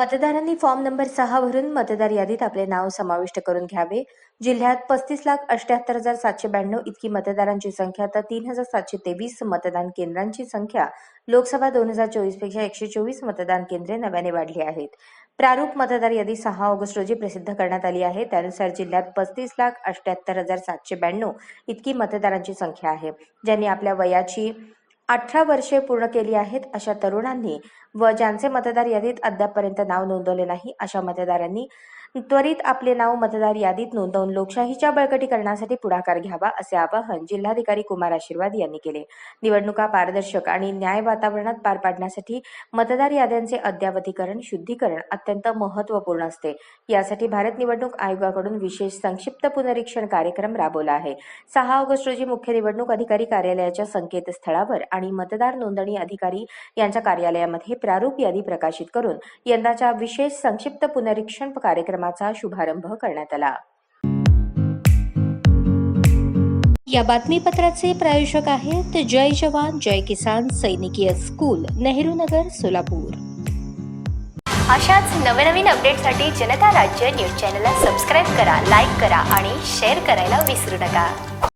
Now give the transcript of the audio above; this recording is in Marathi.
मतदारांनी फॉर्म नंबर सहा भरून मतदार यादीत आपले नाव समाविष्ट करून घ्यावे. जिल्ह्यात पस्तीस लाख अठ्याहत्तर हजार सातशे ब्याण्णव इतकी मतदारांची संख्या तर तीन हजार सातशे तेवीस मतदान केंद्रांची संख्या. लोकसभा दोन हजार चोवीसपेक्षा एकशे चोवीस मतदान केंद्रे नव्याने वाढली आहेत. प्रारूप मतदार यादी सहा ऑगस्ट रोजी प्रसिद्ध करण्यात आली आहे. त्यानुसार जिल्ह्यात पस्तीस लाख अठ्याहत्तर हजार सातशे ब्याण्णव इतकी मतदारांची संख्या आहे. ज्यांनी आपल्या वयाची अठरा वर्षे पूर्ण केली आहेत अशा तरुणांनी व ज्यांचे मतदार यादीत अद्यापपर्यंत नाव नोंदवले नाही अशा मतदारांनी त्वरित आपले नाव मतदार यादीत नोंदवून लोकशाहीच्या बळकटीकरणासाठी पुढाकार घ्यावा असे आवाहन जिल्हाधिकारी कुमार आशीर्वाद यांनी केले. निवडणुका पारदर्शक आणि न्याय वातावरणात पार पाडण्यासाठी मतदार याद्यांचे अद्यावधीकरण शुद्धीकरण अत्यंत महत्त्वपूर्ण असते. यासाठी भारत निवडणूक आयोगाकडून विशेष संक्षिप्त पुनरीक्षण कार्यक्रम राबवला आहे. सहा ऑगस्ट रोजी मुख्य निवडणूक अधिकारी कार्यालयाच्या संकेतस्थळावर आणि मतदार नोंदणी अधिकारी यांच्या कार्यालयामध्ये प्रारूप यादी प्रकाशित करून यंदाच्या विशेष संक्षिप्त पुनरीक्षण कार्यक्रमाचा शुभारंभ करण्यात आला. या बातमीपत्राचे प्रायोजक आहेत जय जवान जय किसान सैनिकीय स्कूल नेहरू नगर सोलापूर. अशाच नवनवीन अपडेटसाठी जनता राज्य न्यूज चॅनलला सबस्क्राईब करा लाईक करा आणि शेअर करायला विसरू नका.